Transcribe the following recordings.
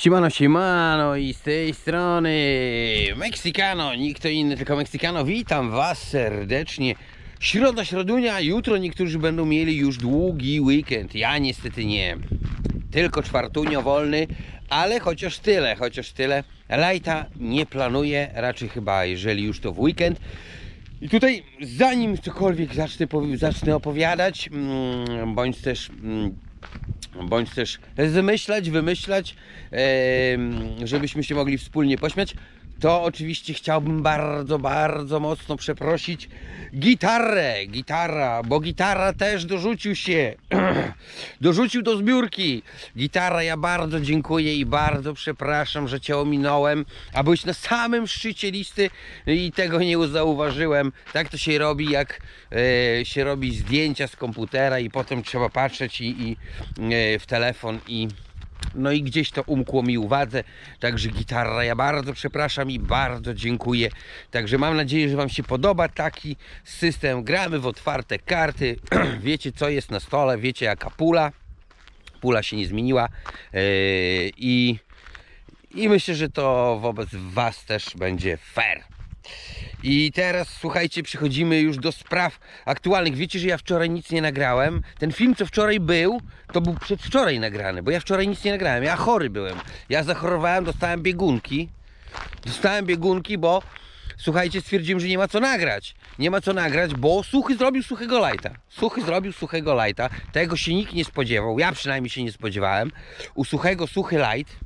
Siemano, siemano i z tej strony Meksykano, nikt to inny, tylko Meksykano. Witam Was serdecznie. Środa, środunia, jutro niektórzy będą mieli już długi weekend. Ja niestety nie. Tylko czwartunio wolny, ale chociaż tyle, chociaż tyle. Lajta nie planuję, raczej chyba jeżeli już to w weekend. I tutaj zanim cokolwiek zacznę, zacznę opowiadać, mm, bądź też mm, bądź też zmyślać, wymyślać, żebyśmy się mogli wspólnie pośmiać, to oczywiście chciałbym bardzo, bardzo mocno przeprosić gitarę, gitara, bo gitara też dorzucił się, dorzucił do zbiórki. Gitara, ja bardzo dziękuję i bardzo przepraszam, że Cię ominąłem, a byłeś na samym szczycie listy i tego nie zauważyłem. Tak to się robi, jak e, się robi zdjęcia z komputera i potem trzeba patrzeć i, i e, w telefon i no i gdzieś to umkło mi uwadze. Także gitara, ja bardzo przepraszam i bardzo dziękuję. Także mam nadzieję, że Wam się podoba taki system. Gramy w otwarte karty. wiecie co jest na stole, wiecie jaka pula. Pula się nie zmieniła. Yy, I, I myślę, że to wobec Was też będzie fair. I teraz słuchajcie, przechodzimy już do spraw aktualnych. Wiecie, że ja wczoraj nic nie nagrałem. Ten film, co wczoraj był, to był przedwczoraj nagrany, bo ja wczoraj nic nie nagrałem. Ja chory byłem. Ja zachorowałem, dostałem biegunki. Dostałem biegunki, bo słuchajcie, stwierdziłem, że nie ma co nagrać. Nie ma co nagrać, bo suchy zrobił suchego lajta. Suchy zrobił suchego lajta. Tego się nikt nie spodziewał. Ja przynajmniej się nie spodziewałem. U suchego suchy light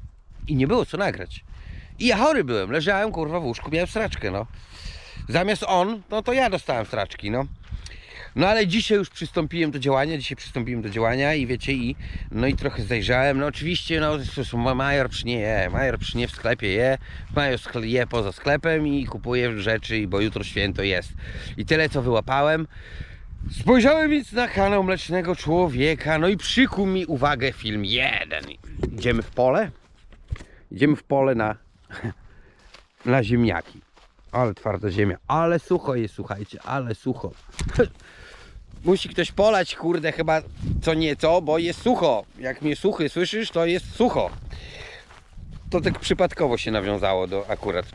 i nie było co nagrać. I ja chory byłem, leżałem kurwa w łóżku, miałem straczkę, no. Zamiast on, no to ja dostałem straczki, no. No ale dzisiaj już przystąpiłem do działania, dzisiaj przystąpiłem do działania i wiecie, i no i trochę zajrzałem. No oczywiście, no major przy nie je, major przy nie w sklepie je, major je poza sklepem i kupuje rzeczy, bo jutro święto jest. I tyle co wyłapałem. Spojrzałem więc na kanał Mlecznego Człowieka, no i przykuł mi uwagę film jeden. Idziemy w pole? Idziemy w pole na, na ziemniaki. Ale twarda ziemia, ale sucho jest, słuchajcie, ale sucho. Musi ktoś polać, kurde, chyba co nieco, bo jest sucho. Jak mnie suchy słyszysz, to jest sucho. To tak przypadkowo się nawiązało do akurat.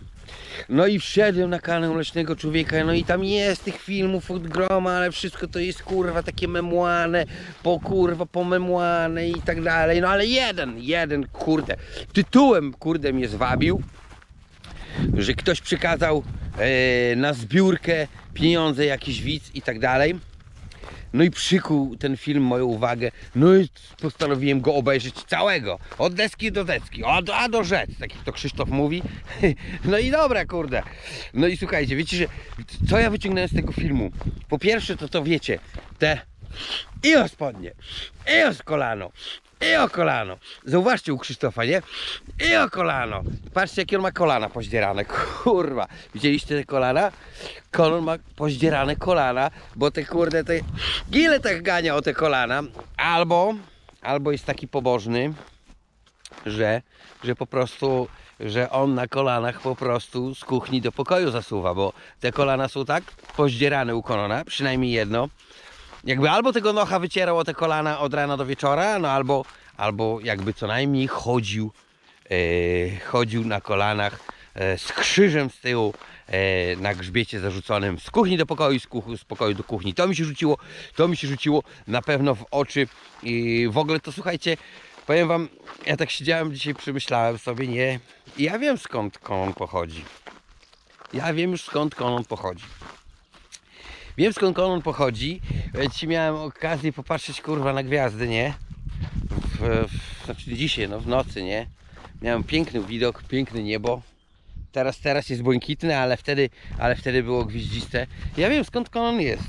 No i wszedłem na kanał Leśnego Człowieka, no i tam jest tych filmów od groma, ale wszystko to jest kurwa takie memłane, po kurwa pomemłane i tak dalej. No ale jeden, jeden, kurde, tytułem kurde mnie zwabił, że ktoś przekazał e, na zbiórkę pieniądze, jakiś widz i tak dalej. No i przykuł ten film moją uwagę. No i postanowiłem go obejrzeć całego. Od deski do deski, od A do Z, tak jak to Krzysztof mówi. No i dobra, kurde. No i słuchajcie, wiecie, że co ja wyciągnąłem z tego filmu? Po pierwsze, to to wiecie, te i o spodnie, i o kolano, i o kolano. Zauważcie u Krzysztofa, nie? I o kolano. Patrzcie, jakie on ma kolana pozdzierane. Kurwa. Widzieliście te kolana? Kolon ma pozdzierane kolana, bo te kurde, te... Ile tak gania o te kolana? Albo, albo jest taki pobożny, że, że po prostu, że on na kolanach po prostu z kuchni do pokoju zasuwa, bo te kolana są tak pozdzierane u Konona, przynajmniej jedno. Jakby albo tego nocha wycierał o te kolana od rana do wieczora, no albo, albo jakby co najmniej chodził, e, chodził na kolanach e, z krzyżem z tyłu e, na grzbiecie zarzuconym z kuchni do pokoju, z, kuch- z pokoju do kuchni. To mi się rzuciło, to mi się rzuciło na pewno w oczy i w ogóle to słuchajcie, powiem wam, ja tak siedziałem dzisiaj, przemyślałem sobie, nie, ja wiem skąd konon pochodzi. Ja wiem już skąd konon pochodzi. Wiem skąd konon pochodzi. Ja Dzisiaj miałem okazję popatrzeć kurwa na gwiazdy, nie? W, w, znaczy dzisiaj, no w nocy, nie? Miałem piękny widok, piękne niebo. Teraz, teraz jest błękitne, ale wtedy, ale wtedy było gwieździste. Ja wiem skąd konon jest.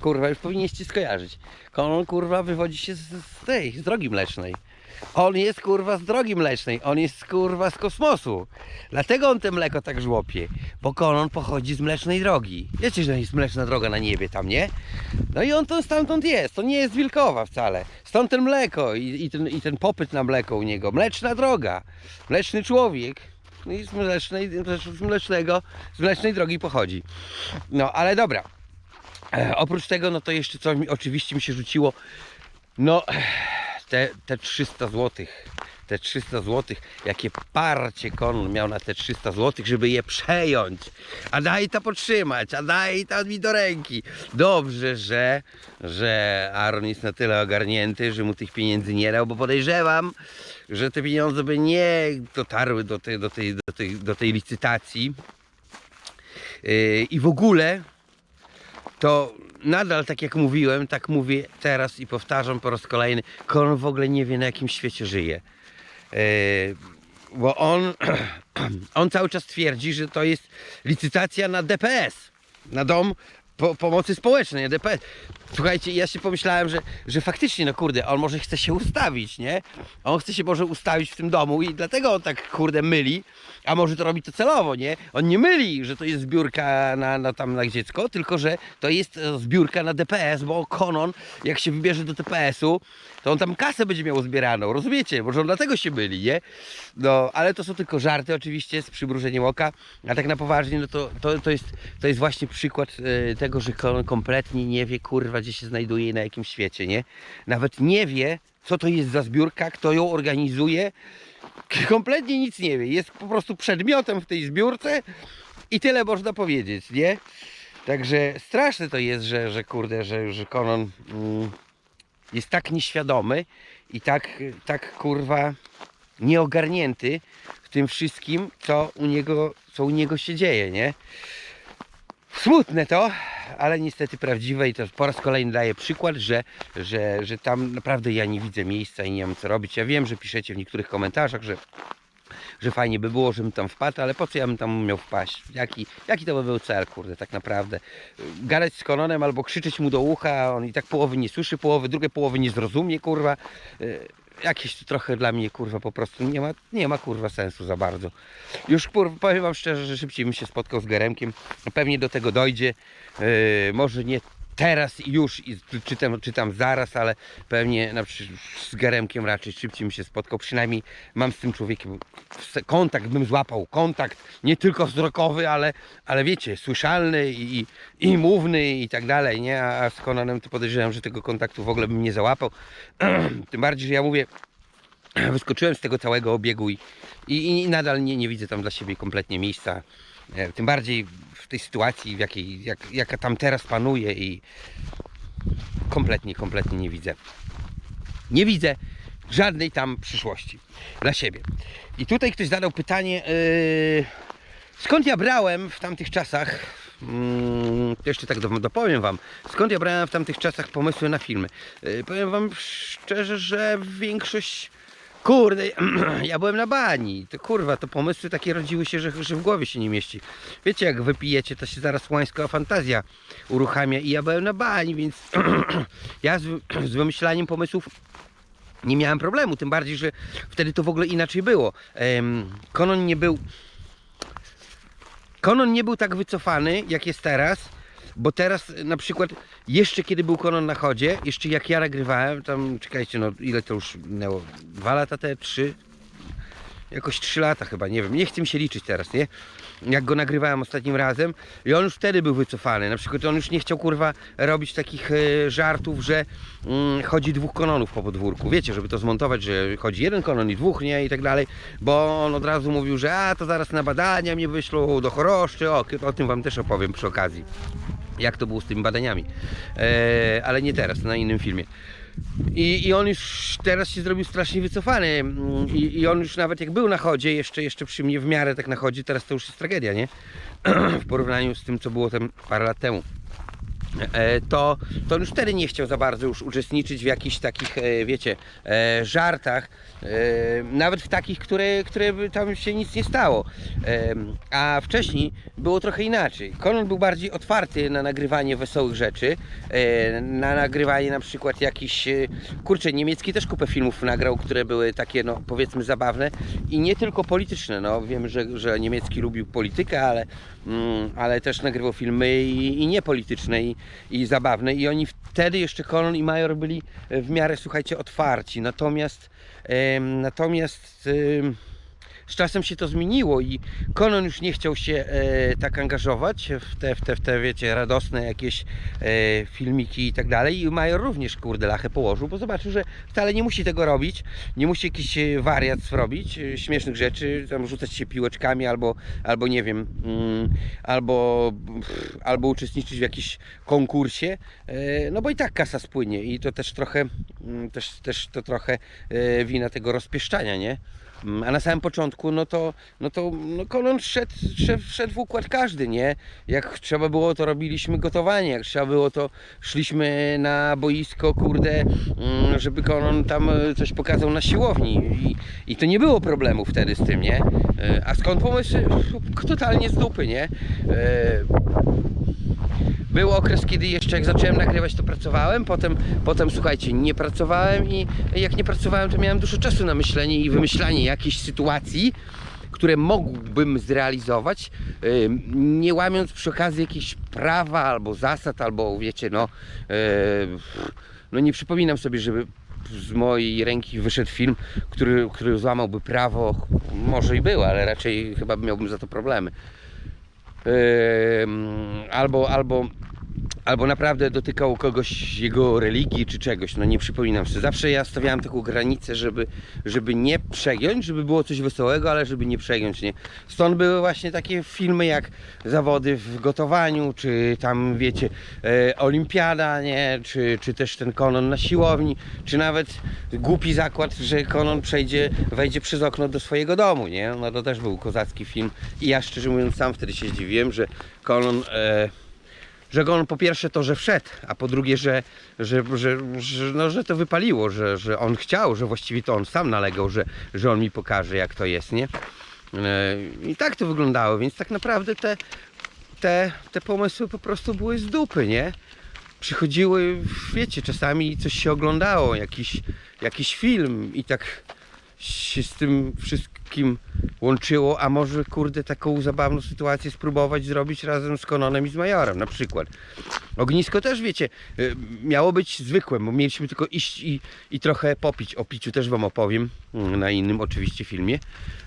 Kurwa, już powinniście skojarzyć. Konon kurwa wywodzi się z, z tej, z drogi mlecznej. On jest kurwa z drogi mlecznej, on jest kurwa z kosmosu. Dlatego on te mleko tak żłopie, bo konon pochodzi z mlecznej drogi. Wiecie, że jest mleczna droga na niebie tam, nie? No i on to stamtąd jest, to nie jest wilkowa wcale. Stąd ten mleko i, i, ten, i ten popyt na mleko u niego. Mleczna droga, mleczny człowiek. No i z, mlecznej, z mlecznego, z mlecznej drogi pochodzi. No ale dobra. E, oprócz tego, no to jeszcze co mi oczywiście mi się rzuciło. No, te, te 300 zł. te 300 zł, jakie parcie Konon miał na te 300 zł, żeby je przejąć. A daj to potrzymać, a daj to mi do ręki. Dobrze, że, że Aaron jest na tyle ogarnięty, że mu tych pieniędzy nie dał, bo podejrzewam, że te pieniądze by nie dotarły do tej, do tej, do tej, do tej licytacji. Yy, I w ogóle to nadal, tak jak mówiłem, tak mówię teraz i powtarzam po raz kolejny, Koron w ogóle nie wie na jakim świecie żyje. Yy, bo on, on cały czas twierdzi, że to jest licytacja na DPS, na dom po, pomocy społecznej, DPS. Słuchajcie, ja się pomyślałem, że, że faktycznie, no kurde, on może chce się ustawić, nie? On chce się może ustawić w tym domu i dlatego on tak, kurde, myli, a może to robi to celowo, nie? On nie myli, że to jest zbiórka na, na tam na dziecko, tylko że to jest e, zbiórka na DPS, bo Konon, jak się wybierze do DPS-u, to on tam kasę będzie miał zbieraną, rozumiecie? Może on dlatego się myli, nie? No, ale to są tylko żarty oczywiście z przymrużeniem oka, a tak na poważnie, no to, to, to, jest, to jest właśnie przykład e, tego, że Konon kompletnie nie wie, kurwa, gdzie się znajduje i na jakim świecie, nie? Nawet nie wie, co to jest za zbiórka, kto ją organizuje, kompletnie nic nie wie. Jest po prostu przedmiotem w tej zbiórce i tyle można powiedzieć, nie? Także straszne to jest, że, że kurde, że, że Konon mm, jest tak nieświadomy i tak, tak kurwa nieogarnięty w tym wszystkim, co u niego, co u niego się dzieje, nie? Smutne to, ale niestety prawdziwe i to po raz kolejny daję przykład, że, że, że tam naprawdę ja nie widzę miejsca i nie mam co robić. Ja wiem, że piszecie w niektórych komentarzach, że, że fajnie by było, żebym tam wpadł, ale po co ja bym tam miał wpaść? Jaki, jaki to by był cel, kurde, tak naprawdę? Gadać z Kononem albo krzyczeć mu do ucha, on i tak połowy nie słyszy, połowy, drugie połowy nie zrozumie, kurwa. Y, Jakieś to trochę dla mnie, kurwa, po prostu nie ma, nie ma, kurwa, sensu za bardzo. Już, kurwa, powiem wam szczerze, że szybciej bym się spotkał z Geremkiem. Pewnie do tego dojdzie. Yy, może nie teraz już, i czy tam, czy tam zaraz, ale pewnie na z Geremkiem raczej szybciej bym się spotkał. Przynajmniej mam z tym człowiekiem kontakt, bym złapał kontakt, nie tylko wzrokowy, ale, ale wiecie, słyszalny i, i mówny i tak dalej, nie? A a z Konanem to podejrzewam, że tego kontaktu w ogóle bym nie załapał. Tym bardziej, że ja mówię, wyskoczyłem z tego całego obiegu i, i, i nadal nie, nie widzę tam dla siebie kompletnie miejsca. E, Tym bardziej w tej sytuacji, w jakiej, jak, jaka tam teraz panuje i kompletnie, kompletnie nie widzę. Nie widzę żadnej tam przyszłości dla siebie. I tutaj ktoś zadał pytanie, yy, skąd ja brałem w tamtych czasach, mm, to jeszcze tak do- dopowiem Wam, skąd ja brałem w tamtych czasach pomysły na filmy. Yy, powiem Wam szczerze, że większość Kurde, ja byłem na bani. To kurwa, to pomysły takie rodziły się, że, że w głowie się nie mieści. Wiecie, jak wypijecie, to się zaraz łańska fantazja uruchamia i ja byłem na bani, więc ja z, z wymyślaniem pomysłów nie miałem problemu. Tym bardziej, że wtedy to w ogóle inaczej było. Konon nie był. Konon nie był tak wycofany, jak jest teraz. Bo teraz na przykład, jeszcze kiedy był Konon na chodzie, jeszcze jak ja nagrywałem, tam czekajcie, no ile to już minęło? Dwa lata te, trzy? Jakoś trzy lata chyba, nie wiem, nie chcę mi się liczyć teraz, nie? Jak go nagrywałem ostatnim razem i on już wtedy był wycofany. Na przykład on już nie chciał kurwa robić takich e, żartów, że mm, chodzi dwóch kononów po podwórku. Wiecie, żeby to zmontować, że chodzi jeden konon i dwóch, nie? I tak dalej. Bo on od razu mówił, że a to zaraz na badania mnie wyślą do choroszczy. O, o tym wam też opowiem przy okazji jak to było z tymi badaniami. E, ale nie teraz, na innym filmie. I, I on już teraz się zrobił strasznie wycofany. Mm, I, I on już nawet jak był na chodzie, jeszcze, jeszcze przy mnie w miarę tak na chodzie, teraz to już jest tragedia, nie? w porównaniu z tym, co było tam parę lat temu. E, to, to on już wtedy nie chciał za bardzo już uczestniczyć w jakichś takich, e, wiecie, e, żartach, nawet w takich, które, które tam się nic nie stało. A wcześniej było trochę inaczej. Konon był bardziej otwarty na nagrywanie wesołych rzeczy, na nagrywanie na przykład jakichś, e, kurczę, niemiecki też kupę filmów nagrał, które były takie, no powiedzmy zabawne i nie tylko polityczne, no wiem, że, że niemiecki lubił politykę, ale, mm, ale też nagrywał filmy i, i niepolityczne i, i zabawne. I oni wtedy jeszcze Konon i Major byli w miarę, słuchajcie, otwarci, natomiast natomiast z czasem się to zmieniło i Conan już nie chciał się e, tak angażować w te, w te, w te wiecie, radosne jakieś e, filmiki i tak dalej. I Major również, kurde, lachę położył, bo zobaczył, że wcale nie musi tego robić, nie musi jakiś e, wariat robić, e, śmiesznych rzeczy, tam rzucać się piłeczkami albo, albo nie wiem, mm, albo, pff, albo uczestniczyć w jakimś konkursie, e, no bo i tak kasa spłynie i to też trochę, mm, też, też to trochę e, wina tego rozpieszczania, nie? Mm, A na samym początku, no to, no to no Konon szedł, szedł, szedł w układ każdy, nie? Jak trzeba było, to robiliśmy gotowanie, jak trzeba było, to szliśmy na boisko, kurde, mm, żeby Konon tam e, coś pokazał na siłowni i, i to nie było problemu wtedy z tym, nie? E, A skąd pomysły? Totalnie z dupy, nie? Był okres, kiedy jeszcze jak zacząłem nagrywać, to pracowałem, potem, potem słuchajcie, nie pracowałem i jak nie pracowałem, to miałem dużo czasu na myślenie i wymyślanie jakichś sytuacji, które mógłbym zrealizować, nie łamiąc przy okazji jakichś prawa albo zasad, albo wiecie, no, no nie przypominam sobie, żeby z mojej ręki wyszedł film, który, który złamałby prawo, może i był, ale raczej chyba miałbym za to problemy. Albo, albo, albo naprawdę dotykał kogoś jego religii czy czegoś, no nie przypominam sobie. Zawsze ja stawiałem taką granicę, żeby, żeby nie przegiąć, żeby było coś wesołego, ale żeby nie przegiąć, nie. Stąd były właśnie takie filmy jak zawody w gotowaniu, czy tam wiecie, e, olimpiada, nie, czy, czy też ten konon na siłowni, czy nawet głupi zakład, że konon przejdzie, wejdzie przez okno do swojego domu, nie, no to też był kozacki film i ja szczerze mówiąc sam wtedy się zdziwiłem, że konon e, że on po pierwsze to, że wszedł, a po drugie, że, że, że, że, no, że to wypaliło, że, że on chciał, że właściwie to on sam nalegał, że, że on mi pokaże jak to jest, nie? E, I tak to wyglądało, więc tak naprawdę te, te, te pomysły po prostu były z dupy, nie? Przychodziły, wiecie, czasami coś się oglądało, jakiś, jakiś film i tak się z tym wszystkim łączyło, a może kurde taką zabawną sytuację spróbować zrobić razem z Kononem i z Majorem na przykład. Ognisko też wiecie, y, miało być zwykłe, bo mieliśmy tylko iść i, i trochę popić. O piciu też wam opowiem mm, na innym oczywiście filmie.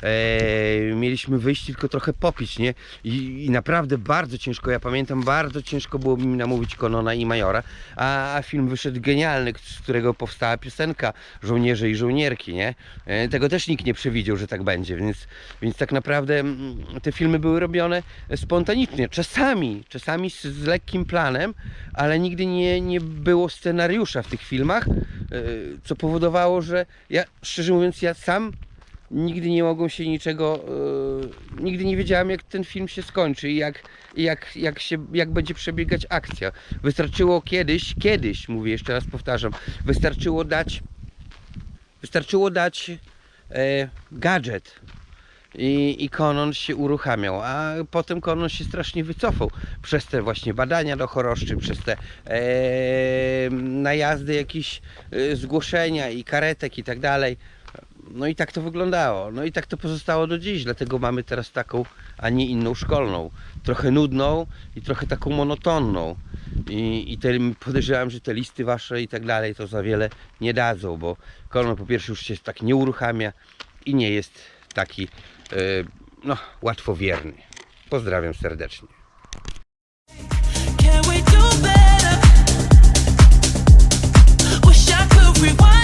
E, mieliśmy wyjść tylko trochę popić, nie? I, I naprawdę bardzo ciężko, ja pamiętam, bardzo ciężko było mi namówić Konona i Majora, a, film wyszedł genialny, z którego powstała piosenka Żołnierze i Żołnierki, nie? E, tego też nikt nie przewidział, że tak będzie, więc, więc tak naprawdę mm, te filmy były robione spontanicznie, czasami, czasami z, z lekkim planem, ale nigdy nie, nie było scenariusza w tych filmach, e, co powodowało, że ja, szczerze mówiąc, ja sam nigdy nie mogłem się niczego, e, nigdy nie wiedziałem jak ten film się skończy i jak, jak, jak, się, jak będzie przebiegać akcja. Wystarczyło kiedyś, kiedyś, mówię jeszcze raz powtarzam, wystarczyło dać, wystarczyło dać gadżet i, i Konon się uruchamiał, a potem Konon się strasznie wycofał przez te właśnie badania do choroszczy, przez te e, najazdy jakieś e, zgłoszenia i karetek i tak dalej. No i tak to wyglądało. No i tak to pozostało do dziś, dlatego mamy teraz taką, a nie inną szkolną. Trochę nudną i trochę taką monotonną i, i te, podejrzewam, że te listy wasze i tak dalej to za wiele nie dadzą, bo kolon po pierwsze już się tak nie uruchamia i nie jest taki yy, no, łatwowierny. Pozdrawiam serdecznie. Can we do better? Wish I could rewind.